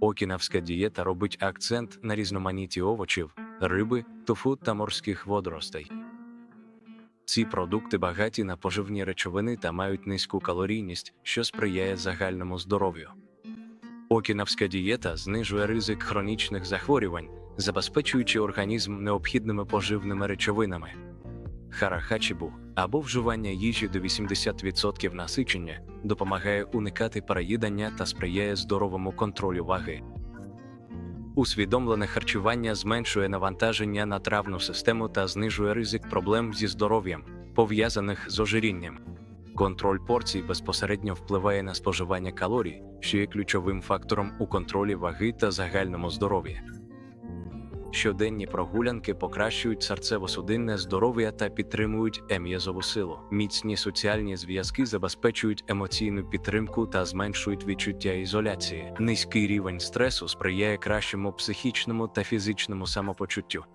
Окінавська дієта робить акцент на різноманітті овочів, риби, тофу та морських водоростей. Ці продукти багаті на поживні речовини та мають низьку калорійність, що сприяє загальному здоров'ю. Окінавська дієта знижує ризик хронічних захворювань, забезпечуючи організм необхідними поживними речовинами. Харахачібу або вживання їжі до 80% насичення допомагає уникати переїдання та сприяє здоровому контролю ваги. Усвідомлене харчування зменшує навантаження на травну систему та знижує ризик проблем зі здоров'ям, пов'язаних з ожирінням. Контроль порцій безпосередньо впливає на споживання калорій, що є ключовим фактором у контролі ваги та загальному здоров'ї. Щоденні прогулянки покращують серцево-судинне здоров'я та підтримують ем'язову силу. Міцні соціальні зв'язки забезпечують емоційну підтримку та зменшують відчуття ізоляції. Низький рівень стресу сприяє кращому психічному та фізичному самопочуттю.